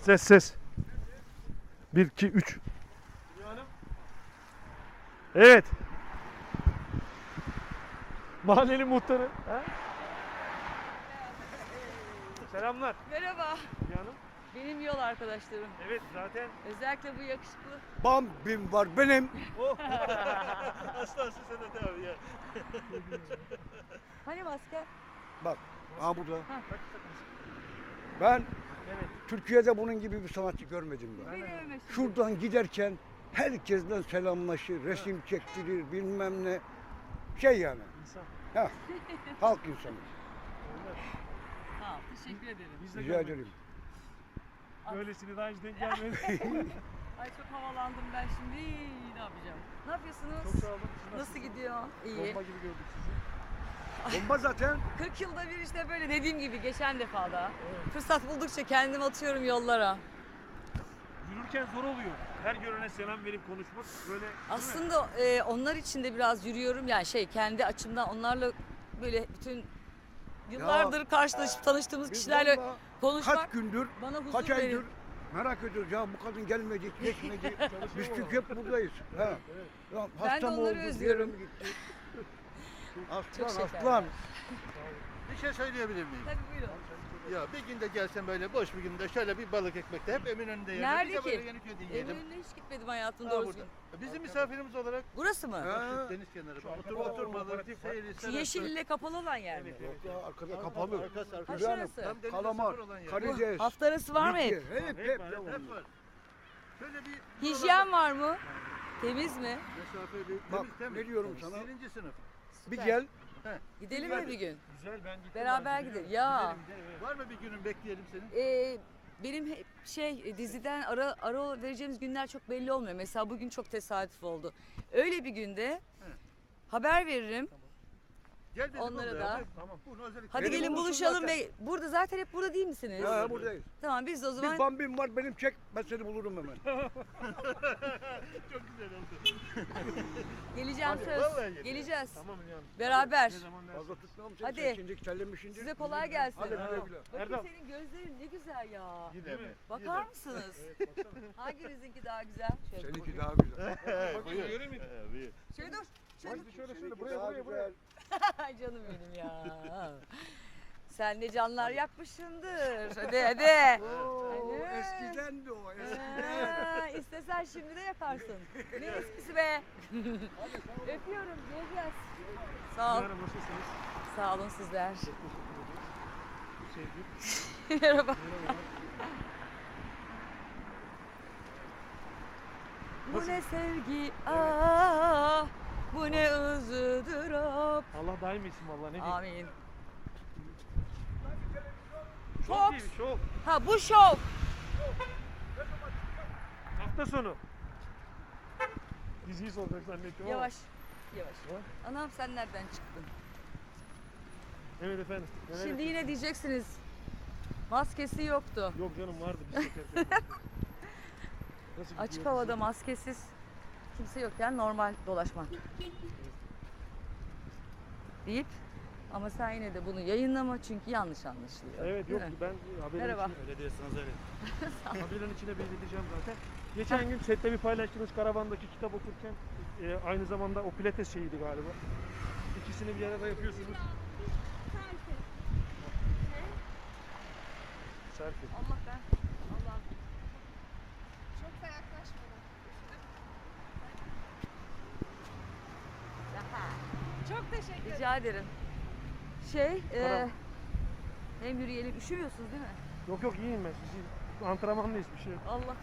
Ses ses. 1 2 3. Evet. Mahallenin muhtarı. Ha? Selamlar. Merhaba. Hanım. Benim yol arkadaşlarım. Evet zaten. Özellikle bu yakışıklı. Bambim var benim. Oh. Aslansın Sedat abi ya. Hani maske? Bak ha burada. Ha. Ben Evet. Türkiye'de bunun gibi bir sanatçı görmedim ben. Şuradan giderken herkesten selamlaşır, resim çektirir, bilmem ne. Şey yani, İnsan. ha, halk insanı. Tamam, teşekkür ederim. Biz de Rica ederim. Böylesini daha önce denk gelmedi. Ay çok havalandım ben şimdi. Ne yapacağım? Ne yapıyorsunuz? Çok sağ olun. Siz Nasıl nasılsınız? gidiyor? İyi. Bomba gibi gördük sizi. Bomba zaten 40 yılda bir işte böyle dediğim gibi geçen defada. Fırsat buldukça kendimi atıyorum yollara. Yürürken zor oluyor. Her görene selam verip konuşmak böyle değil mi? Aslında e, onlar için de biraz yürüyorum. Yani şey kendi açımdan onlarla böyle bütün yıllardır karşılaşıp tanıştığımız biz kişilerle konuşmak kaç gündür, bana huzur kaç verir. aydır merak ediyoruz ya bu kadın gelmedi, geçmedi. Biz çünkü hep buradayız. Ha. Ya, Ben de hasta mı onları oldu, bir yere özlüyorum. mi gitti? Çok Aslan, şeker. aslan. Bir şey söyleyebilir miyim? Tabii buyurun. Ya bir günde gelsen böyle boş bir günde şöyle bir balık ekmekte hep Eminönü'nde yiyelim. Nerede bir de böyle ki? Yeniköy'de yiyelim. Eminönü'ne hiç gitmedim hayatımda Ha, doğru burada. Bizim misafirimiz olarak Burası mı? Ha. deniz kenarı. Otur oturmalı, seyri, Şu serası. yeşille kapalı olan yer mi? Evet, Yok ya arkada kapalı. Arkası Ha arkası. Şurası. Tam denize Kalamar, sıfır olan yer. karides. Hafta arası var mı hep? Hep Hep hep. var. Hep var. Şöyle bir Hijyen var mı? Temiz mi? mesafeli, Bak, temiz, temiz. ne diyorum sana? Birinci sınıf. Bir Süper. gel. Gidelim mi bir gün? Güzel ben gittim. Beraber abi, gidelim. biliyorum. Ya. Gidelim, gidelim, evet. Var mı bir günün bekleyelim seni? Ee, benim hep şey e, diziden ara ara vereceğimiz günler çok belli olmuyor. Mesela bugün çok tesadüf oldu. Öyle bir günde haber veririm. Gel dedik Onlara orada da. ya. Tamam. Bunu özellikle. Hadi Benim gelin olsun buluşalım zaten. ve burada zaten hep burada değil misiniz? Ya buradayız. Tamam biz de o Bir zaman bambim var benim çek. Ben seni bulurum hemen. Çok güzel oldu. geleceğim Hadi, söz. vallahi. Geleceğiz. Tamam Hülya Hanım. Beraber. Ne zaman dersin? Fazla tutmam seni. Hadi. Sen şimdi. Size kolay gelsin. Hadi güle güle. Bakın Erdal. senin gözlerin ne güzel ya. Yine mi? Bakar mısınız? Hanginizinki daha güzel? Şöyle Seninki bakayım. daha güzel. Müyüm? Evet, buyur. Şöyle dur. Şöyle dur. Şöyle şöyle buraya buraya buraya. canım benim ya. Sen ne canlar yakmışsındır. Hadi hadi. Oo, Hadi. eskiden de o eskiden. Ha, istesen şimdi de yakarsın. Ne eskisi be. Öpüyorum. Geleceğiz. Sağ ol. Nasılsınız? Sağ olun sizler. Sevgi. Merhaba. Bu ne sevgi ah bu ne ızdırap. Allah daim etsin vallahi ne diyeyim. Amin. Çok Fox. şov. Ha bu şov. Hafta sonu. Diziyi soracak zannettim ama. Yavaş. Yavaş. Anam sen nereden çıktın? Evet efendim. Neler Şimdi yine diyeceksiniz. Maskesi yoktu. Yok canım vardı bir. Nasıl Açık havada maskesiz kimse yokken normal dolaşmak. Deyip ama sen yine de bunu yayınlama çünkü yanlış anlaşılıyor. Evet yok ben haberin Merhaba. içine öyle diyorsunuz öyle. haberin içine belirleyeceğim zaten. Geçen gün sette bir paylaştığınız karavandaki kitap okurken e, aynı zamanda o pilates şeyiydi galiba. İkisini bir arada yapıyorsunuz. Serpil. Allah ben. Allah. Çok da yaklaşmadım. Çok teşekkür ederim. Rica ederim. Şey, e, Tamam. hem yürüyelim. Üşümüyorsunuz değil mi? Yok yok iyiyim ben. Siz antrenmanlıyız bir şey yok. Allah.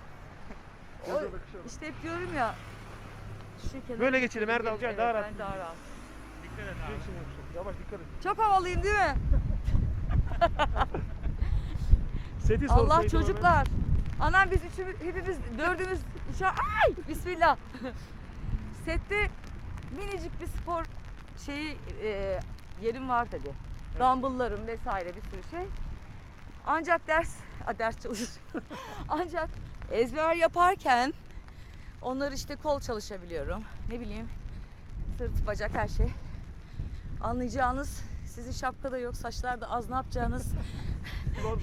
Yazda O-. İşte hep diyorum ya. Şu kenara Böyle geçelim Erdal, gel, daha rahat. Ben daha rahat. İçin yapacağım. Yavaş dikkat et. Çok havalıyım değil mi? Seti Allah sorsaydım çocuklar. Anam biz üçümüz, hepimiz dördümüz şu an- ay bismillah. Sette minicik bir spor şeyi e, yerim var tabi. Dumbbell'larım vesaire bir sürü şey. Ancak ders, a, ders çalışıyorum. Ancak ezber yaparken onları işte kol çalışabiliyorum. Ne bileyim sırt, bacak her şey. Anlayacağınız sizin şapkada yok, saçlarda az ne yapacağınız.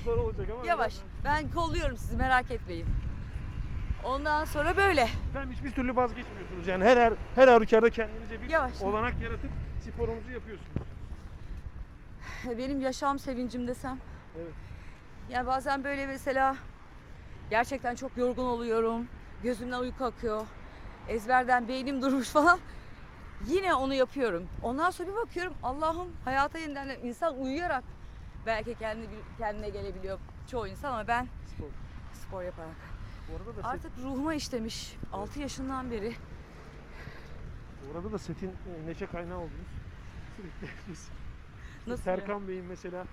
Zor olacak ama. Yavaş. Ben kolluyorum sizi merak etmeyin. Ondan sonra böyle. Efendim hiçbir türlü vazgeçmiyorsunuz. Yani her her, her halükarda kendinize bir Yavaş. olanak yaratıp sporunuzu yapıyorsunuz. Benim yaşam sevincim desem. Evet. Yani bazen böyle mesela gerçekten çok yorgun oluyorum. Gözümden uyku akıyor. Ezberden beynim durmuş falan. Yine onu yapıyorum. Ondan sonra bir bakıyorum Allah'ım hayata yeniden insan uyuyarak belki kendi kendine gelebiliyor çoğu insan ama ben Spor. spor yaparak. Bu arada da set, Artık ruhuma işlemiş 6 yaşından beri. bu arada da setin e, neşe kaynağı oldunuz. Sürekli biz. Nasıl Serkan Bey'in mesela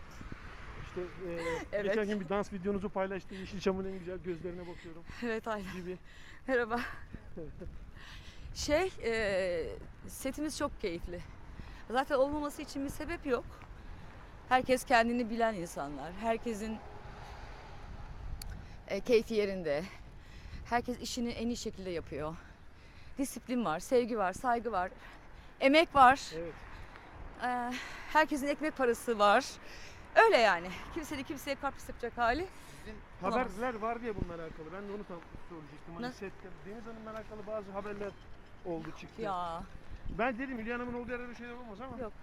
işte e, Evet. geçen gün bir dans videonuzu paylaştı. Yeşilçam'ın en güzel gözlerine bakıyorum Evet aynen. gibi. Merhaba. Şey, e, setimiz çok keyifli. Zaten olmaması için bir sebep yok. Herkes kendini bilen insanlar. Herkesin e, keyfi yerinde. Herkes işini en iyi şekilde yapıyor. Disiplin var, sevgi var, saygı var. Emek var. Evet. E, herkesin ekmek parası var. Öyle yani. Kimsenin kimseye kapris yapacak hali. Olamaz. Haberler var diye bununla alakalı. Ben de onu tam soracaktım. Hani Nasıl? sette Deniz Hanım'la alakalı bazı haberler oldu çıktı. Ya Ben dedim Hülya Hanım'ın olduğu yerde bir şeyler olmaz ama. Yok.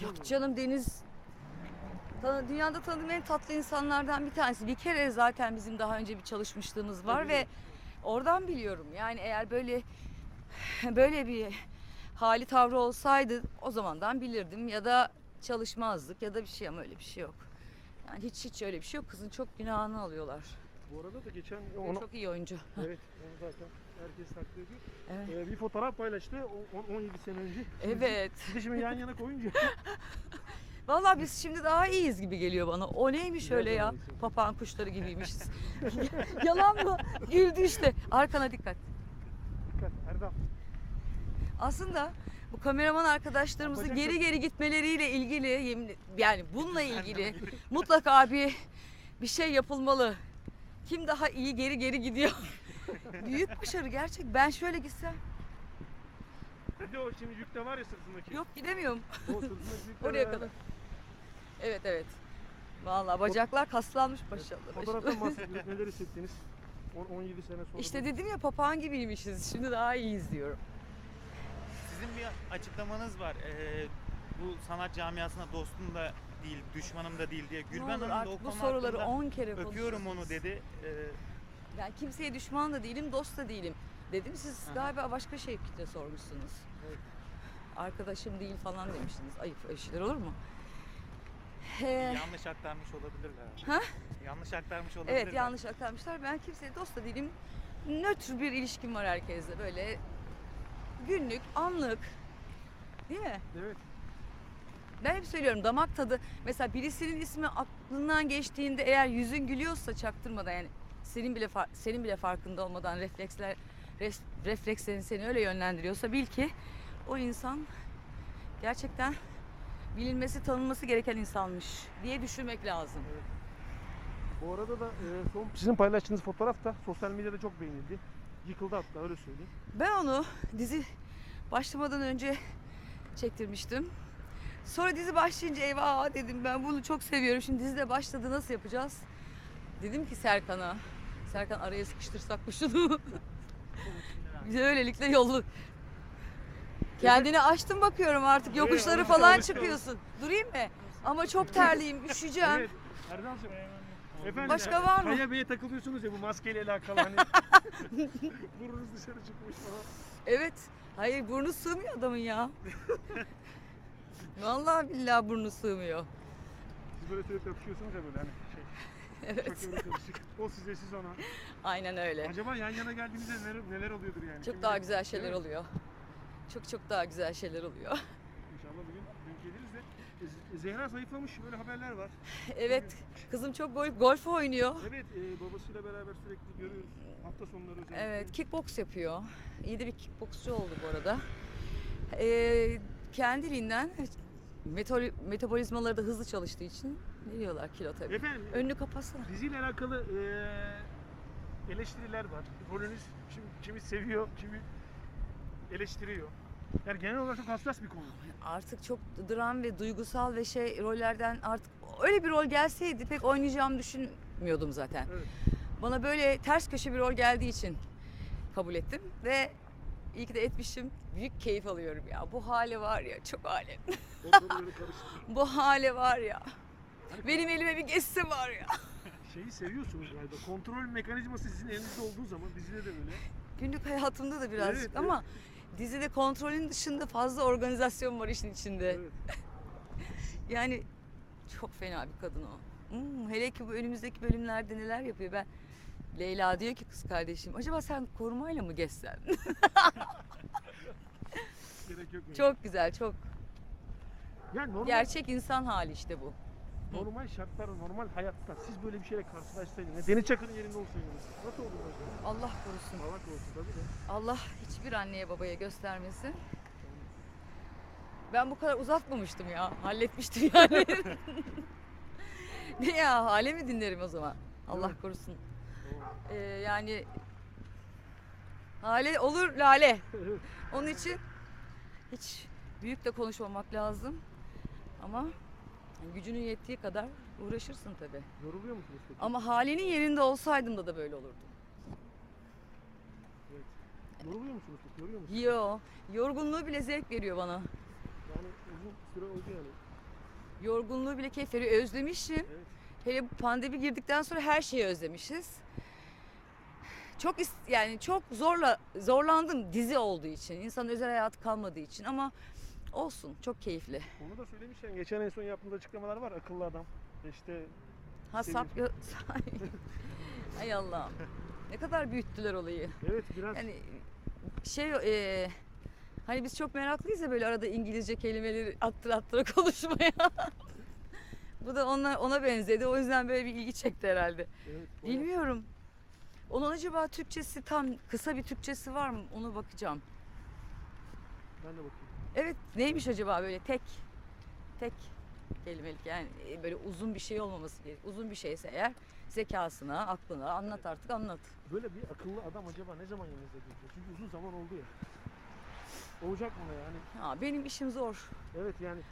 Yok canım Deniz dünyada tanıdığım en tatlı insanlardan bir tanesi. Bir kere zaten bizim daha önce bir çalışmışlığımız var Tabii. ve oradan biliyorum. Yani eğer böyle böyle bir hali tavrı olsaydı o zamandan bilirdim ya da çalışmazdık ya da bir şey ama öyle bir şey yok. Yani hiç hiç öyle bir şey yok. Kızın çok günahını alıyorlar. Bu arada da geçen onu, Çok iyi oyuncu. evet onu zaten herkes takdir ediyor. Evet. Ee, bir fotoğraf paylaştı o- on- 17 sene önce. Evet. De şimdi yan yana koyunca. Vallahi biz şimdi daha iyiyiz gibi geliyor bana. O neymiş öyle ya? Papağan kuşları gibiymişiz. Yalan mı? Güldü işte. Arkana dikkat. Dikkat Erdal. Aslında bu kameraman arkadaşlarımızın geri geri gitmeleriyle ilgili yemin yani bununla ilgili mutlaka bir bir şey yapılmalı. Kim daha iyi geri geri gidiyor? Büyük başarı gerçek. Ben şöyle gitsem Bir de o şimdi yükte var ya sırtındaki. yok gidemiyorum. O sırtındaki yükle Oraya beraber. kadar. Evet evet. Vallahi bacaklar kaslanmış maşallah. Fotoğraftan bahsediyoruz. Neler hissettiniz? On- 17 sene sonra. İşte dedim ya papağan gibiymişiz. Şimdi daha iyiyiz diyorum. Sizin bir açıklamanız var. Ee, bu sanat camiasına dostum da değil, düşmanım da değil diye. Gülben Hanım da o artık bu konu soruları hakkında 10 kere öpüyorum onu dedi. Ee, Yani kimseye düşman da değilim, dost da değilim. Dedim siz Aha. galiba başka şey de sormuşsunuz. Evet. Arkadaşım değil falan demiştiniz. Ayıp öyle şeyler olur mu? Ee, yanlış aktarmış olabilirler. Ha? Yanlış aktarmış olabilirler. evet yanlış aktarmışlar. Ben kimseye dost da değilim. Nötr bir ilişkim var herkesle. Böyle günlük, anlık. Değil mi? Evet. Ben hep söylüyorum damak tadı. Mesela birisinin ismi aklından geçtiğinde eğer yüzün gülüyorsa çaktırmadan yani senin bile senin bile farkında olmadan refleksler res- reflekslerin seni öyle yönlendiriyorsa bil ki o insan gerçekten bilinmesi, tanınması gereken insanmış diye düşünmek lazım. Bu arada da e, son sizin paylaştığınız fotoğraf da sosyal medyada çok beğenildi. Yıkıldı hatta öyle söyleyeyim. Ben onu dizi başlamadan önce çektirmiştim. Sonra dizi başlayınca eyvah dedim ben bunu çok seviyorum. Şimdi dizi de başladı nasıl yapacağız? Dedim ki Serkan'a. Serkan araya sıkıştırsak mı şunu? Bize öylelikle yollu. Kendini açtım bakıyorum artık yokuşları alıştı, falan alıştı, çıkıyorsun. Durayım mı? Ama çok terliyim, üşüyeceğim. Evet. Erdal'cığım. Efendim, Başka var mı? Kaya Bey'e takılıyorsunuz ya bu maskeyle alakalı hani. Burnunuz dışarı çıkmış falan. Evet. Hayır burnu sığmıyor adamın ya. Vallahi billahi burnu sığmıyor. Siz böyle sürekli öpüşüyorsunuz ya böyle hani şey. Evet. Çok karışık. O size siz ona. Aynen öyle. Acaba yan yana geldiğinizde neler, neler oluyordur yani? Çok Şimdi- daha güzel şeyler Evet. oluyor. Çok çok daha güzel şeyler oluyor. İnşallah bugün denk geliriz de. E, Z- Zehra zayıflamış böyle haberler var. Evet, kızım çok golf, golf oynuyor. Evet e, babasıyla beraber sürekli görüyoruz. Hafta sonları özellikle. Evet, kickbox yapıyor. İyi de bir kickboksçu oldu bu arada. Ee, kendiliğinden metabolizmaları da hızlı çalıştığı için veriyorlar kilo tabii. Efendim Önünü kapatsana. diziyle alakalı e, eleştiriler var. Rolünüz kimi, kimi seviyor, kimi eleştiriyor. Yani genel olarak çok hassas bir konu. Artık çok dram ve duygusal ve şey rollerden artık öyle bir rol gelseydi pek oynayacağımı düşünmüyordum zaten. Evet. Bana böyle ters köşe bir rol geldiği için kabul ettim ve iyi ki de etmişim. Büyük keyif alıyorum ya. Bu hale var ya çok karıştı. Bu hale var ya. Benim elime bir geçse var ya. Şeyi seviyorsunuz galiba. Kontrol mekanizması sizin elinizde olduğu zaman dizide de böyle. Günlük hayatımda da birazcık Evet, ama dizide kontrolün dışında fazla organizasyon var işin içinde. Evet. Yani çok fena bir kadın o. Hmm, hele ki bu önümüzdeki bölümlerde neler yapıyor ben. Leyla diyor ki kız kardeşim acaba sen korumayla mı geçsen? Gerek yok. çok güzel çok. Yani normal, Gerçek insan hali işte bu. Normal şartlarda, normal hayatta siz böyle bir şeyle karşılaşsaydınız, Deniz Çakır'ın yerinde olsaydınız nasıl olurdu acaba? Allah korusun. Allah korusun tabii de. Allah hiçbir anneye babaya göstermesin. Ben bu kadar uzatmamıştım ya. Halletmiştim yani. ne ya hale mi dinlerim o zaman? Allah korusun. Ee, yani hale olur lale. Onun için hiç büyük de konuşmamak lazım. Ama gücünün yettiği kadar uğraşırsın tabii. Yoruluyor musunuz peki? Ama halinin yerinde olsaydım da da böyle olurdu. Evet. Yoruluyor musunuz peki? Yoruyor musunuz? Yo, yorgunluğu bile zevk veriyor bana. Yani uzun süre oldu yani. Yorgunluğu bile keyif veriyor. Özlemişim. Evet. Hele bu pandemi girdikten sonra her şeyi özlemişiz. Çok is- yani çok zorla zorlandım dizi olduğu için. İnsanın özel hayatı kalmadığı için ama olsun çok keyifli. Onu da söylemişken geçen en son yaptığınız açıklamalar var akıllı adam. İşte Ha sap gö- Ay Allah'ım. Ne kadar büyüttüler olayı. evet biraz Yani şey e, hani biz çok meraklıyız ya böyle arada İngilizce kelimeleri attır attıra konuşmaya. Bu da ona, ona benzedi. O yüzden böyle bir ilgi çekti herhalde. evet, Bilmiyorum. Onun acaba Türkçesi tam kısa bir Türkçesi var mı? Onu bakacağım. Ben de bakayım. Evet neymiş acaba böyle tek tek kelimelik yani e, böyle uzun bir şey olmaması gerek. Uzun bir şeyse eğer zekasına, aklına anlat artık anlat. Böyle bir akıllı adam acaba ne zaman yanınızda gelecek? Çünkü uzun zaman oldu ya. Olacak mı yani? Ha, benim işim zor. Evet yani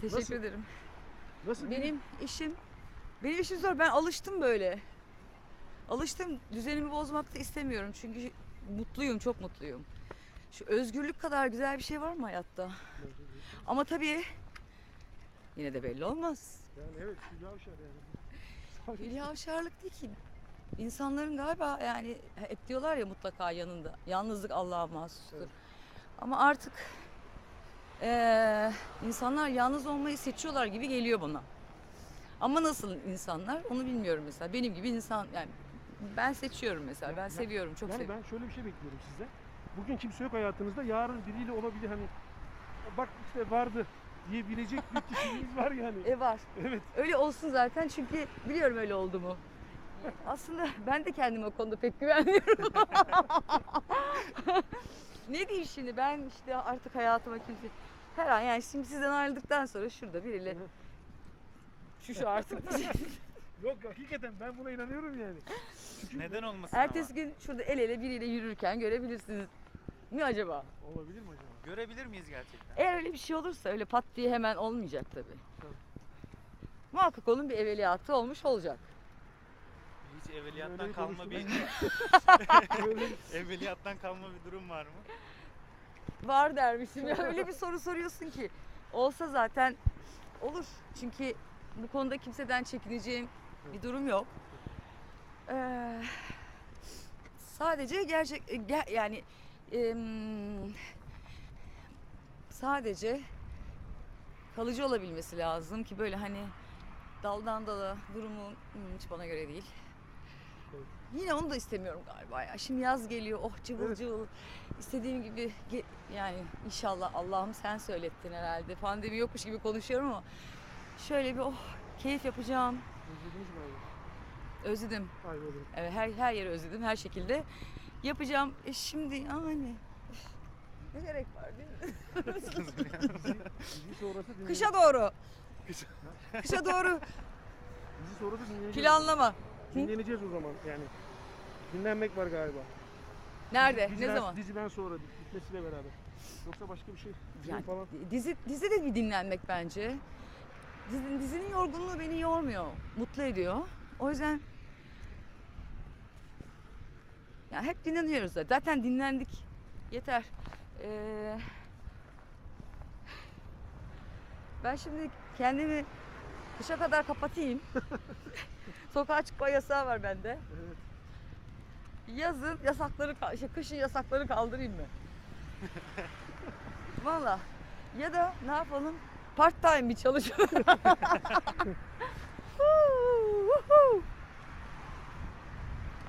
Teşekkür Nasıl? ederim. nasıl Benim işim benim işim zor. Ben alıştım böyle. Alıştım. Düzenimi bozmak da istemiyorum. Çünkü mutluyum, çok mutluyum. Şu özgürlük kadar güzel bir şey var mı hayatta? Ama tabii yine de belli olmaz. Yani evet Hülya Avşar yani. Hülya Avşarlık değil ki. İnsanların galiba yani hep diyorlar ya mutlaka yanında. Yalnızlık Allah'a mahsustur. Evet. Ama artık eee, insanlar yalnız olmayı seçiyorlar gibi geliyor bana. Ama nasıl insanlar onu bilmiyorum mesela. Benim gibi insan yani ben seçiyorum mesela. Ben Ya- seviyorum, çok yani seviyorum. ben şöyle bir şey bekliyorum size. Bugün kimse yok hayatınızda. Yarın biriyle olabilir hani. Bak işte vardı diyebilecek bir kişiliğiniz var yani. E var. Evet. Öyle olsun zaten çünkü biliyorum öyle olduğumu. Aslında ben de kendime o konuda pek güvenmiyorum. ne diyeyim şimdi ben işte artık hayatıma kimse her an yani şimdi sizden ayrıldıktan sonra şurada biriyle şu şu artık diyeceğim. Yok hakikaten ben buna inanıyorum yani. Çünkü Neden olmasın Ertesi gün şurada el ele biriyle yürürken görebilirsiniz. Mi acaba? olabilir mi acaba? Görebilir miyiz gerçekten? Eğer öyle bir şey olursa öyle pat diye hemen olmayacak tabii. Tabii. Muhakkak onun bir evveliyatı olmuş olacak. Hiç Öyle evveliyattan bir kalma bir Öyle evveliyattan kalma bir durum var mı? Var dermişim ya öyle bir soru soruyorsun ki. Olsa zaten olur. Çünkü bu konuda kimseden çekineceğim bir durum yok. Ee, sadece gerçek ge- yani sadece kalıcı olabilmesi lazım ki böyle hani daldan dala durumu hiç bana göre değil. Evet. Yine onu da istemiyorum galiba ya. Şimdi yaz geliyor. Oh cıvıl Evet. cıvıl. İstediğim gibi yani inşallah Allah'ım sen söylettin herhalde. Pandemi yokmuş gibi konuşuyorum ama şöyle bir oh keyif yapacağım. Özlediniz mi? Özledim. Evet, her her yeri özledim her şekilde. Yapacağım. E şimdi yani ne gerek var değil mi? Bizi sonrası. Kışa doğru. Kışa doğru Bizi sonrası planlama. Dinleneceğiz o zaman yani. Dinlenmek var galiba. Nerede? Diziden, ne zaman? Diziden sonra bitmesiyle beraber. Yoksa başka bir şey film Yani falan. dizi dizi de bir dinlenmek bence. Dizi, dizinin yorgunluğu beni yormuyor, mutlu ediyor. O yüzden ya hep dinleniyoruz da. Zaten dinlendik. Yeter. Ee, ben şimdi kendimi kışa kadar kapatayım. Sokağa çıkma yasağı var bende. Evet. Yazın yasakları, şey, kışın yasakları kaldırayım mı? Valla. Ya da ne yapalım? Part time bir çalışalım.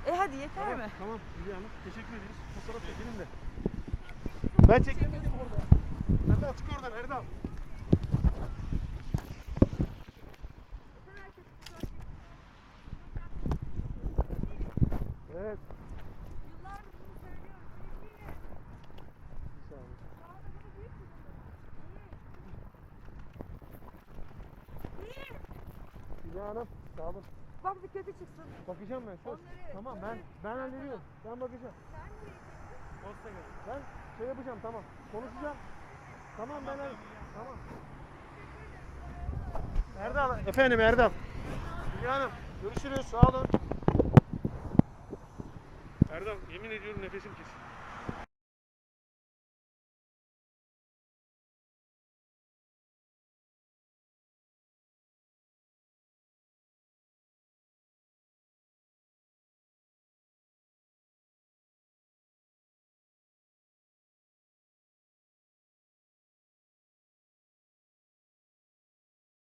e hadi yeter Tamam, mi? tamam Hülya Hanım. Teşekkür ederiz. Fotoğraf çekelim de. Ben çekemedim orada. Erdal çık oradan Erdal. Evet. Bir saniye. Hülya Hanım sağ olun. Bak bir kötü çıksın. Bakacağım ben söz. Onları- Tamam ben ben hallediyorum. Ben bakacağım. Posta geldi. Ben şey yapacağım tamam. Konuşacağım. Tamam ben hall- Tamam. Erdal. Efendim Erdal. Hülya Hanım görüşürüz sağ olun. Erdal yemin ediyorum nefesim kesildi.